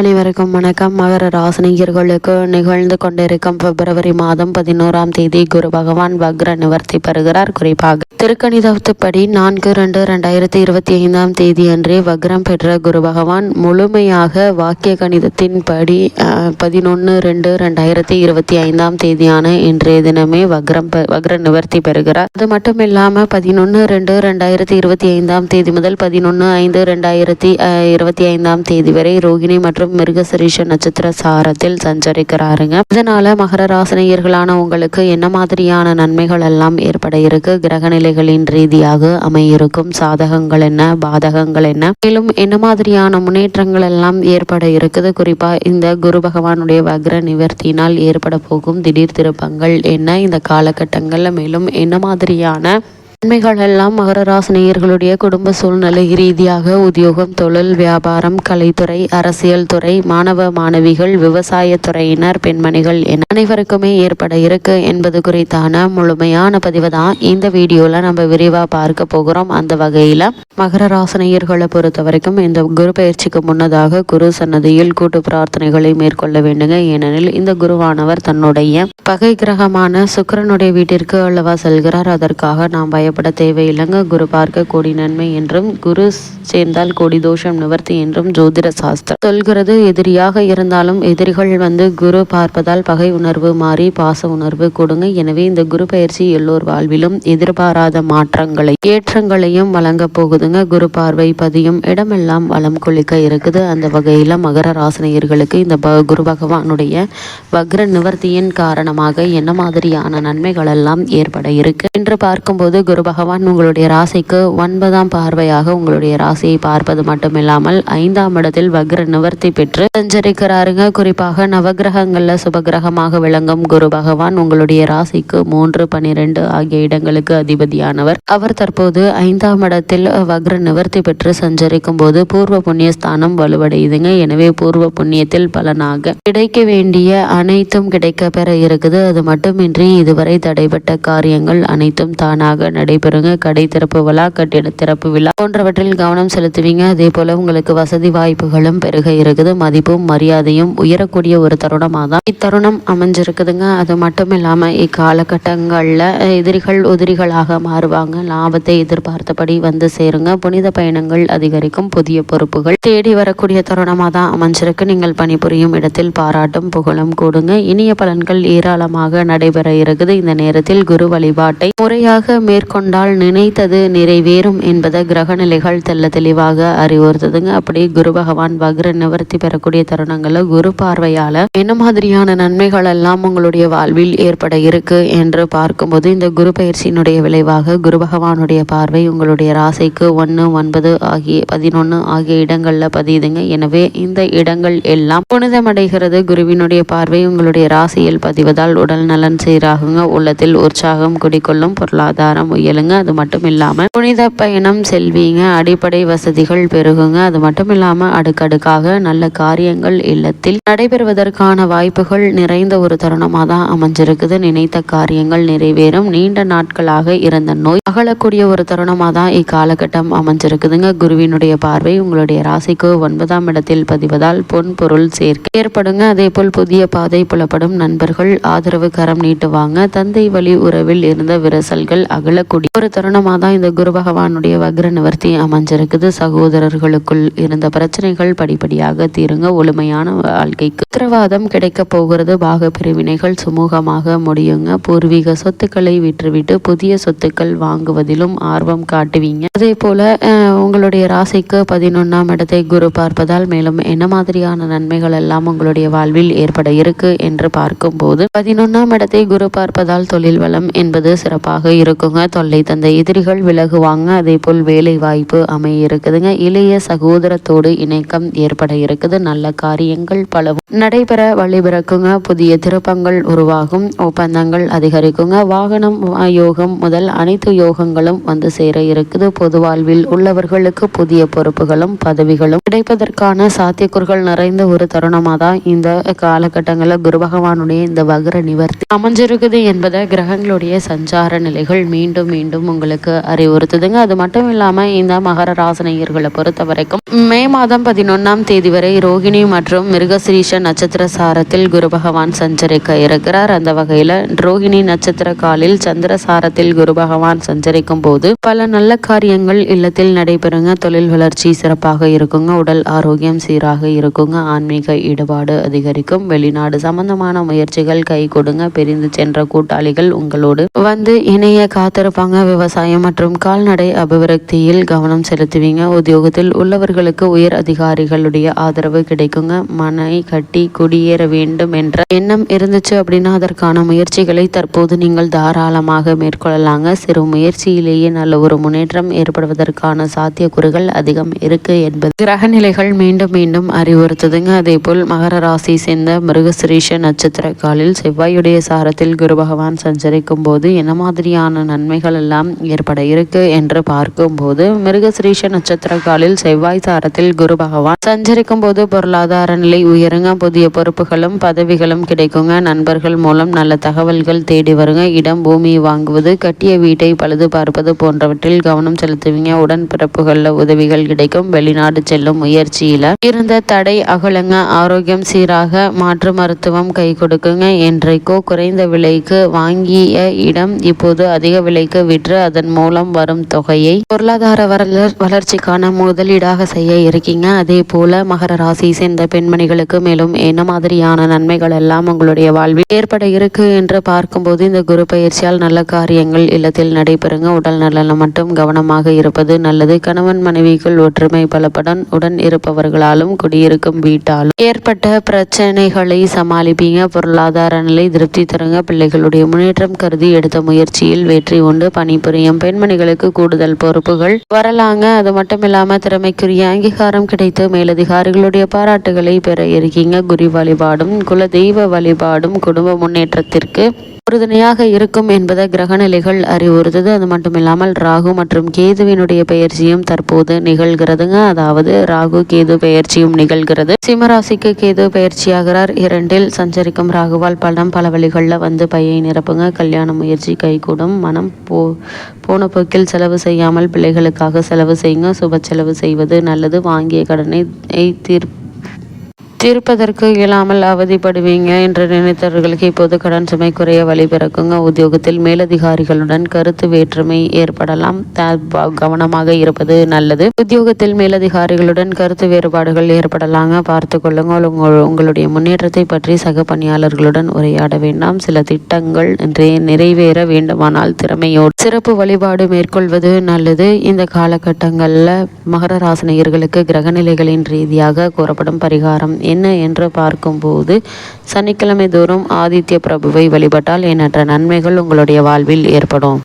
அனைவருக்கும் வணக்கம். மகர ராசினிகர்களுக்கு நிகழ்ந்து கொண்டிருக்கும் பிப்ரவரி மாதம் பதினோராம் தேதி குரு பகவான் வக்ர நிவர்த்தி பெறுகிறார். குறிப்பாக திருக்கணிதத்துப்படி நான்கு ரெண்டு ரெண்டாயிரத்தி இருபத்தி ஐந்தாம் தேதி அன்றே வக்ரம் பெற்ற குரு பகவான் முழுமையாக வாக்கிய கணிதத்தின் படி பதினொன்று ரெண்டு ரெண்டாயிரத்தி இருபத்தி ஐந்தாம் தேதியான இன்றைய தினமே வக்ரம் வக்ர நிவர்த்தி பெறுகிறார். அது மட்டும் இல்லாமல் பதினொன்று ரெண்டு ரெண்டாயிரத்தி இருபத்தி ஐந்தாம் தேதி முதல் பதினொன்று ஐந்து ரெண்டாயிரத்தி இருபத்தி ஐந்தாம் தேதி வரை ரோகிணி மற்றும் மற்றும் மிருகசரீஷ நட்சத்திர சாரத்தில் சஞ்சரிக்கிறாருங்க. இதனால மகர ராசினியர்களான உங்களுக்கு என்ன மாதிரியான நன்மைகள் எல்லாம் ஏற்பட இருக்கு? கிரக நிலைகளின் ரீதியாக அமையிருக்கும் சாதகங்கள் என்ன? பாதகங்கள் என்ன? மேலும் என்ன மாதிரியான முன்னேற்றங்கள் எல்லாம் ஏற்பட இருக்குது? குறிப்பா இந்த குரு பகவானுடைய வக்ர நிவர்த்தினால் ஏற்பட போகும் திடீர் திருப்பங்கள் என்ன? இந்த காலகட்டங்கள்ல மேலும் என்ன மாதிரியான நன்மைகள் எல்லாம் மகர ராசினியர்களுடைய குடும்ப சூழ்நிலை ரீதியாக உத்தியோகம் தொழில் வியாபாரம் கலைத்துறை அரசியல் துறை மாணவ மாணவிகள் விவசாய துறையினர் பெண்மணிகள் என அனைவருக்குமே ஏற்பட இருக்கு என்பது குறித்தான முழுமையான பதிவு தான் இந்த வீடியோல நம்ம விரிவா பார்க்க போகிறோம். அந்த வகையில மகர ராசினியர்களை பொறுத்த வரைக்கும் இந்த குரு பயிற்சிக்கு முன்னதாக குரு சன்னதியில் கூட்டு பிரார்த்தனைகளை மேற்கொள்ள வேண்டுங்க. ஏனெனில் இந்த குருவானவர் தன்னுடைய பகை கிரகமான சுக்கரனுடைய வீட்டிற்கு அல்லவா செல்கிறார். அதற்காக நாம் பய கவலைப்பட தேவையில்லைங்க. குரு பார்க்க கோடி நன்மை என்றும் குரு சேர்ந்தால் கோடி தோஷம் நிவர்த்தி என்றும் ஜோதிட சாஸ்திரம் சொல்கிறது. எதிரியாக இருந்தாலும் எதிரிகள் வந்து குரு பார்ப்பதால் பகை உணர்வு மாறி பாச உணர்வு கொடுங்க. எனவே இந்த குரு பயிற்சி எல்லோர் வாழ்விலும் எதிர்பாராத மாற்றங்களை ஏற்றங்களையும் வழங்க போகுதுங்க. குரு பார்வை பதியும் இடமெல்லாம் வளம் கொளிக்க இருக்குது. அந்த வகையில் மகர ராசினியர்களுக்கு இந்த குரு பகவானுடைய வக்ர நிவர்த்தியின் காரணமாக என்ன மாதிரியான நன்மைகள் எல்லாம் ஏற்பட இருக்கு? என்று பார்க்கும்போது குரு பகவான் உங்களுடைய ராசிக்கு ஒன்பதாம் பார்வையாக உங்களுடைய ராசியை பார்ப்பது மட்டுமில்லாமல் ஐந்தாம் இடத்தில் வக்ர நிவர்த்தி பெற்று சஞ்சரிக்கிறாருங்க. குறிப்பாக நவகிரகங்களில் சுபகிரகமாக விளங்கும் குரு பகவான் உங்களுடைய ராசிக்கு மூன்று பனிரெண்டு ஆகிய இடங்களுக்கு அதிபதியானவர். அவர் தற்போது ஐந்தாம் இடத்தில் வக்ர நிவர்த்தி பெற்று சஞ்சரிக்கும் போது பூர்வ புண்ணிய ஸ்தானம் வலுவடையுதுங்க. எனவே பூர்வ புண்ணியத்தில் பலனாக கிடைக்க வேண்டிய அனைத்தும் கிடைக்க பெற இருக்குது. அது மட்டுமின்றி இதுவரை தடைபட்ட காரியங்கள் அனைத்தும் தானாக நடை நடைபெறுங்க. கடை திறப்பு விழா கட்டிட திறப்பு விழா போன்றவற்றில் கவனம் செலுத்துவீங்க. அதே போல உங்களுக்கு வசதி வாய்ப்புகளும் பெருக இருக்குது. மதிப்பும் மரியாதையும் உயரக்கூடிய ஒரு தருணமாக தான் இத்தருணம் அமைஞ்சிருக்குதுங்க. அது மட்டும் இல்லாம இக்காலகட்டங்கள்ல எதிரிகள் உதிரிகளாக மாறுவாங்க. லாபத்தை எதிர்பார்த்தபடி வந்து சேருங்க. புனித பயணங்கள் அதிகரிக்கும். புதிய பொறுப்புகள் தேடி வரக்கூடிய தருணமாக தான் அமைஞ்சிருக்கு. நீங்கள் பணிபுரியும் இடத்தில் பாராட்டும் புகழும் கூடுங்க. இனிய பலன்கள் ஏராளமாக நடைபெற இருக்குது. இந்த நேரத்தில் குரு வழிபாட்டை முறையாக மேற்கொள்ள கொண்டால் நினைத்தது நிறைவேறும் என்பதை கிரகநிலைகள் தெல்ல தெளிவாக அறிவுறுத்துதுங்க. அப்படி குரு பகவான் வக்ர நிவர்த்தி பெறக்கூடிய தருணங்களில் குரு பார்வையால என்ன மாதிரியான நன்மைகள் எல்லாம் உங்களுடைய வாழ்வில் ஏற்பட இருக்கு என்று பார்க்கும்போது இந்த குரு பயிற்சியினுடைய விளைவாக குரு பகவானுடைய பார்வை உங்களுடைய ராசிக்கு ஒன்று ஒன்பது ஆகிய பதினொன்று ஆகிய இடங்களில் பதியுதுங்க. எனவே இந்த இடங்கள் எல்லாம் புனிதமடைகிறது. குருவினுடைய பார்வை உங்களுடைய ராசியில் பதிவதால் உடல் நலன் சீராகுங்க. உள்ளத்தில் உற்சாகம் குடிக்கொள்ளும் பொருளாதாரம் உயர் கேளுங்க அது மட்டும் இல்லாமல் புனித பயணம் செல்வீங்க. அடிப்படை வசதிகள் பெருகுங்க. அது மட்டும் இல்லாமல் அடுக்கடுக்காக நல்ல காரியங்கள் இல்லத்தில் நடைபெறுவதற்கான வாய்ப்புகள் நிறைந்த ஒரு தருணமாக தான் அமைஞ்சிருக்குது. நினைத்த காரியங்கள் நிறைவேறும். நீண்ட நாட்களாக இருந்த நோய் அகலக்கூடிய ஒரு தருணமாக தான் இக்காலகட்டம் அமைஞ்சிருக்குதுங்க. குருவினுடைய பார்வை உங்களுடைய ராசிக்கு ஒன்பதாம் இடத்தில் பதிவதால் பொன் பொருள் சேர்க்கை ஏற்படுங்க. அதே போல் புதிய பாதை புலப்படும் நண்பர்கள் ஆதரவு கரம் நீட்டுவாங்க. தந்தை வழி உறவில் இருந்த விரசல்கள் அகலக்கூடிய கூடிய ஒரு தருணமாக தான் இந்த குரு பகவானுடைய வக்ர நிவர்த்தி அமைஞ்சிருக்குது. சகோதரர்களுக்குள் இருந்த பிரச்சனைகள் படிப்படியாக தீருங்க. ஒழுமையான வாழ்க்கைக்கு உத்தரவாதம் கிடைக்க போகிறது. பாக பிரிவினைகள் சுமூகமாக முடியுங்க. பூர்வீக சொத்துக்களை விற்றுவிட்டு புதிய சொத்துக்கள் வாங்குவதிலும் ஆர்வம் காட்டுவீங்க. அதே போல உங்களுடைய ராசிக்கு பதினொன்னாம் இடத்தை குரு பார்ப்பதால் மேலும் என்ன மாதிரியான நன்மைகள் எல்லாம் உங்களுடைய வாழ்வில் ஏற்பட இருக்கு என்று பார்க்கும் போது பதினொன்னாம் இடத்தை குரு பார்ப்பதால் தொழில் வளம் என்பது சிறப்பாக இருக்குங்க. தொல்லை தந்த எதிரிகள் விலகுவாங்க. அதே போல் வேலை வாய்ப்பு அமைய இருக்குதுங்க இளைய சகோதரத்தோடு இணக்கம் ஏற்பட இருக்குது. நல்ல காரியங்கள் பலவும் நடைபெற வழிபிறக்குங்க. புதிய திருப்பங்கள் உருவாகும். ஒப்பந்தங்கள் அதிகரிக்குங்க. வாகனம் யோகம் முதல் அனைத்து யோகங்களும் வந்து சேர இருக்குது. பொது வாழ்வில் உள்ளவர்களுக்கு புதிய பொறுப்புகளும் பதவிகளும் கிடைப்பதற்கான சாத்தியக்கூறுகள் நிறைந்த ஒரு தருணமாக தான் இந்த காலகட்டங்களில் குரு பகவானுடைய இந்த வகர நிவர்த்தி அமைஞ்சிருக்குது என்பதை கிரகங்களுடைய சஞ்சார நிலைகள் மீண்டும் மீண்டும் உங்களுக்கு அறிவுறுத்துதுங்க. அது மட்டும் இல்லாமல் இந்த மகர ராசனையர்களை பொறுத்த வரைக்கும் மே மாதம் பதினொன்றாம் தேதி வரை ரோகிணி மற்றும் மிருகசிரீஷ நட்சத்திர சாரத்தில் குரு பகவான் சஞ்சரிக்க இருக்கிறார். அந்த வகையில் ரோகிணி நட்சத்திர காலில் சந்திர சாரத்தில் குரு பகவான் சஞ்சரிக்கும் போது பல நல்ல காரியங்கள் இல்லத்தில் நடைபெறுங்க. தொழில் வளர்ச்சி சிறப்பாக இருக்குங்க. உடல் ஆரோக்கியம் சீராக இருக்குங்க. ஆன்மீக ஈடுபாடு அதிகரிக்கும். வெளிநாடு சம்பந்தமான முயற்சிகள் கை கொடுங்க. பிரிந்து சென்ற கூட்டாளிகள் உங்களோடு வந்து இணைய காத்திருப்பாங்க. விவசாயம் மற்றும் கால்நடை அபிவிருத்தியில் கவனம் செலுத்துவீங்க. உத்தியோகத்தில் உள்ளவர்களுக்கு உயர் அதிகாரிகளுடைய ஆதரவு கிடைக்குங்க. மனை கட்டி குடியேற வேண்டும் என்ற எண்ணம் இருந்துச்சு அப்படின்னா அதற்கான முயற்சிகளை தற்போது நீங்கள் தாராளமாக மேற்கொள்ளலாங்க. சிறு முயற்சியிலேயே நல்ல ஒரு முன்னேற்றம் ஏற்படுவதற்கான சாத்தியக்கூறுகள் அதிகம் இருக்கு என்பது. கிரகநிலைகள் மீண்டும் மீண்டும் அறிவுறுத்துதுங்க. அதே போல் மகர ராசி சேர்ந்த மிருகசிரீஷ நட்சத்திர காலில் செவ்வாயுடைய சாரத்தில் குரு பகவான் சஞ்சரிக்கும் போது என்ன மாதிரியான நன்மைகள் எல்லாம் ஏற்பட இருக்கு என்று பார்க்கும்போது மிருகசிரீஷ நட்சத்திர காலில் செவ்வாய் சாரத்தில் குரு பகவான் சஞ்சரிக்கும் போது பொருளாதார நிலை உயருங்க புதிய பொறுப்புகளும் பதவிகளும் கிடைக்குங்க. நண்பர்கள் மூலம் நல்ல தகவல்கள் தேடி வருங்க. இடம் பூமி வாங்குவது கட்டிய வீட்டை பழுது பார்ப்பது போன்றவற்றில் கவனம் செலுத்துவீங்க. உடன்பிறப்புகளில் உதவிகள் கிடைக்கும். வெளிநாடு செல்லும் முயற்சியில இருந்த தடை அகலுங்க. ஆரோக்கியம் சீராக மாற்று மருத்துவம் கை கொடுக்குங்க. என்றைக்கோ குறைந்த விலைக்கு வாங்கிய இடம் இப்போது அதிக விலைக்கு விற்று அதன் மூலம் வரும் தொகையை பொருளாதார வளர் வளர்ச்சிக்கான முதலீடாக செய்ய இருக்கீங்க. அதே போல மகர ராசி சேர்ந்த பெண்மணிகளுக்கு மேலும் என்ன மாதிரியான நன்மைகள் எல்லாம் உங்களுடைய வாழ்வில் ஏற்பட இருக்கு என்று பார்க்கும்போது இந்த குரு பயிற்சியால் நல்ல காரியங்கள் இல்லத்தில் நடைபெறுங்க. உடல் நலனில் மட்டும் கவனமாக இருப்பது நல்லது. கணவன் மனைவிக்குள் ஒற்றுமை பலப்படன் உடன் இருப்பவர்களாலும் குடியிருக்கும் வீட்டாலும் ஏற்பட்ட பிரச்சனைகளை சமாளிப்பீங்க. பொருளாதார நிலை திருப்தி தருங்க. பிள்ளைகளுடைய முன்னேற்றம் கருதி எடுத்த முயற்சியில் வெற்றி உண்டு. பணிபுரியும் பெண்மணிகளுக்கு கூடுதல் பொறுப்புகள். வரலாங்க அது மட்டும் இல்லாம திறமைக்குரிய அங்கீகாரம் கிடைத்து மேலதிகாரிகளுடைய பாராட்டுகளை பெற இருக்கீங்க. குரு வழிபாடும் குல தெய்வ வழிபாடும் குடும்ப முன்னேற்றத்திற்கு உறுதுணையாக இருக்கும் என்பதை கிரகநிலைகள் அறிவுறுத்துது. அது மட்டும் இல்லாமல் ராகு மற்றும் கேதுவினுடைய பெயர்ச்சியும் தற்போது நிகழ்கிறதுங்க. அதாவது ராகு கேது பெயர்ச்சியும் நிகழ்கிறது. சிம்மராசிக்கு கேது பெயர்ச்சியாகிறார். இரண்டில் சஞ்சரிக்கும் ராகுவால் பலம் பல வழிகளில் வந்து பையை நிரப்புங்க. கல்யாண முயற்சி கைகூடும். மனம் போ போன போக்கில் செலவு செய்யாமல் பிள்ளைகளுக்காக செலவு செய்யுங்க. சுப செலவு செய்வது நல்லது. வாங்கிய கடனை தீர்ப்பு தீர்ப்பதற்கு இயலாமல் அவதிப்படுவீங்க என்று நினைத்தவர்களுக்கு இப்போது கடன் சுமை குறைய வழிபிறக்குங்க உத்தியோகத்தில் மேலதிகாரிகளுடன் கருத்து வேற்றுமை ஏற்படலாம். கவனமாக இருப்பது நல்லது. உத்தியோகத்தில் மேலதிகாரிகளுடன் கருத்து வேறுபாடுகள் ஏற்படலாங்க. பார்த்து கொள்ளுங்கள். உங்கள் உங்களுடைய முன்னேற்றத்தை பற்றி சக பணியாளர்களுடன் உரையாட வேண்டாம். சில திட்டங்கள் நிறைவேற வேண்டுமானால் திறமையோடு சிறப்பு வழிபாடு மேற்கொள்வது நல்லது. இந்த காலகட்டங்களில் மகர ராசினியர்களுக்கு கிரகநிலைகளின் ரீதியாக கூறப்படும் பரிகாரம் என்ன என்று பார்க்கும்போது சனிக்கிழமை தோறும் ஆதித்ய பிரபுவை வழிபட்டால் எண்ணற்ற நன்மைகள் உங்களுடைய வாழ்வில் ஏற்படும்.